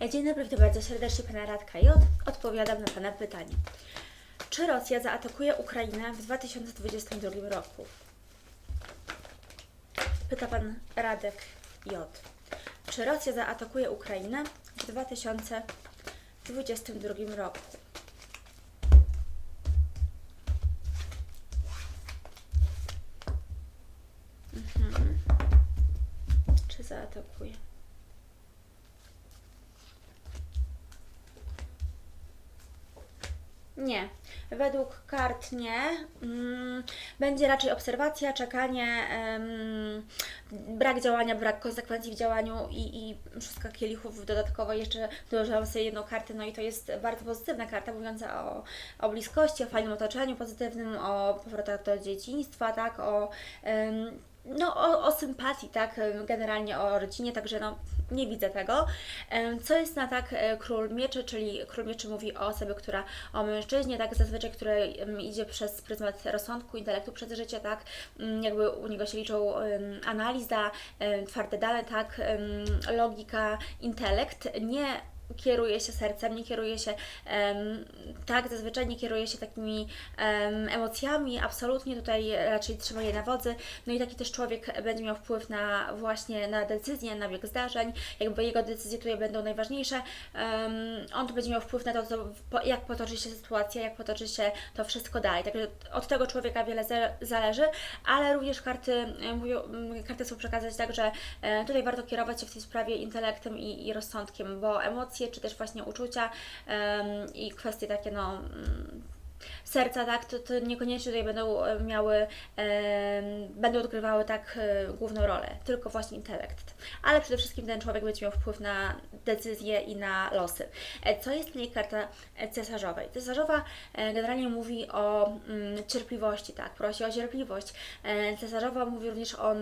Dzień dobry, witam bardzo serdecznie Pana Radka J. Odpowiadam na Pana pytanie. Czy Rosja zaatakuje Ukrainę w 2022 roku? Pyta Pan Radek J. Czy Rosja zaatakuje Ukrainę w 2022 roku? Mhm. Czy zaatakuje? Nie. Według kart nie. Mm, Będzie raczej obserwacja, czekanie, brak działania, brak konsekwencji w działaniu i, i szóstka kielichów dodatkowo jeszcze dołożyłam sobie jedną kartę, no i to jest bardzo pozytywna karta mówiąca o, o bliskości, o fajnym otoczeniu pozytywnym, o powrotach do dzieciństwa, tak, o no, o, o sympatii, tak, generalnie o rodzinie, także no, nie widzę tego. Co jest na tak e, król mieczy, czyli król mieczy mówi o osobie, która, o mężczyźnie, tak, zazwyczaj, który idzie przez pryzmat rozsądku, intelektu przez życie, tak, mm, jakby u niego się liczą analiza, twarde dane, tak, logika, intelekt, nie kieruje się sercem, nie kieruje się em, tak, zazwyczaj nie kieruje się takimi em, emocjami, absolutnie tutaj raczej trzyma je na wodzy. No i taki też człowiek będzie miał wpływ na właśnie na decyzje, na bieg zdarzeń, jakby jego decyzje tutaj będą najważniejsze. Em, on tu będzie miał wpływ na to, co, jak potoczy się sytuacja, jak potoczy się to wszystko dalej. Także od tego człowieka wiele zależy, ale również karty, e, mówią, karty chcą przekazać tak, że e, tutaj warto kierować się w tej sprawie intelektem i, i rozsądkiem, bo emocje, czy też właśnie uczucia em, i kwestie takie, no. mm, Serca, tak, to, to niekoniecznie tutaj będą e, miały, em, będą odgrywały tak e, główną rolę, tylko właśnie intelekt. Ale przede wszystkim ten człowiek będzie miał wpływ na decyzje i na losy. E, Co jest w niej karta e, cesarzowej? Cesarzowa e, generalnie mówi o mm, cierpliwości, tak, prosi o cierpliwość. E, Cesarzowa mówi również o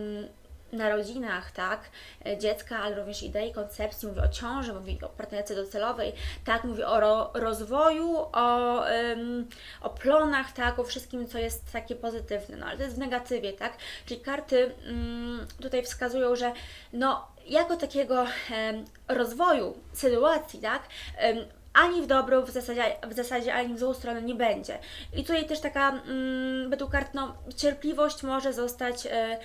narodzinach, tak, e, dziecka, ale również idei, koncepcji, mówi o ciąży, mówi o partnerce docelowej, tak, mówi o ro, rozwoju, o, ym, o plonach, tak, o wszystkim, co jest takie pozytywne, no ale to jest w negatywie, tak, czyli karty ym, tutaj wskazują, że no, jako takiego em, rozwoju sytuacji, tak, em, ani w dobrą w zasadzie, w zasadzie, ani w złą stronę nie będzie. I tutaj też taka, mm, według kart, no, cierpliwość może zostać e,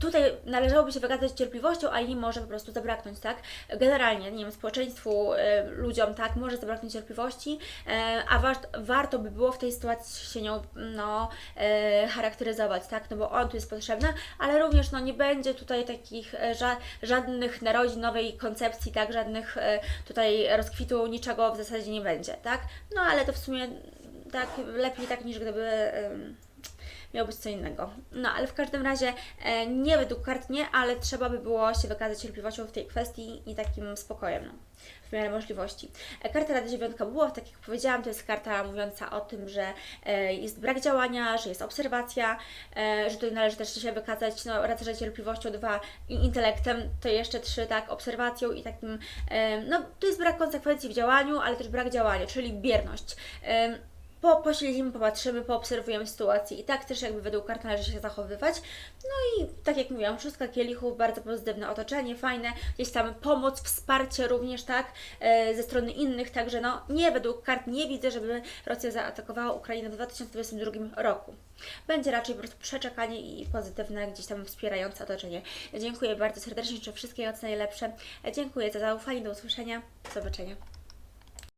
tutaj należałoby się wykazać cierpliwością, a inni może po prostu zabraknąć, tak? Generalnie, nie wiem, społeczeństwu, e, ludziom, tak, może zabraknąć cierpliwości, e, a wart, warto by było w tej sytuacji się nią, no, e, charakteryzować, tak? No bo on tu jest potrzebny, ale również, no, nie będzie tutaj takich ża żadnych narodzin, nowej koncepcji, tak? Żadnych tutaj rozkwitu, niczego w zasadzie nie będzie, tak? No, ale to w sumie tak, lepiej tak niż gdyby... miało być co innego. No, ale w każdym razie e, nie według kart nie, ale trzeba by było się wykazać cierpliwością w tej kwestii i takim spokojem, no, w miarę możliwości. E, karta Rada Dziewiątka była, tak jak powiedziałam, to jest karta mówiąca o tym, że e, jest brak działania, że jest obserwacja, że tutaj należy też się wykazać, no, że cierpliwością, dwa, intelektem, to jeszcze trzy, tak, obserwacją i takim, no, tu jest brak konsekwencji w działaniu, ale też brak działania, czyli bierność. E, po, pośledzimy, popatrzymy, poobserwujemy sytuację i tak też jakby według kart należy się zachowywać. No i tak jak mówiłam, szóstka kielichów, bardzo pozytywne otoczenie, fajne, gdzieś tam pomoc, wsparcie również, tak, e, ze strony innych, także no nie, według kart nie widzę, żeby Rosja zaatakowała Ukrainę w 2022 roku. Będzie raczej po prostu przeczekanie i pozytywne, gdzieś tam wspierające otoczenie. Dziękuję bardzo serdecznie, życzę wszystkiego co najlepsze. Dziękuję za zaufanie, do usłyszenia, do zobaczenia.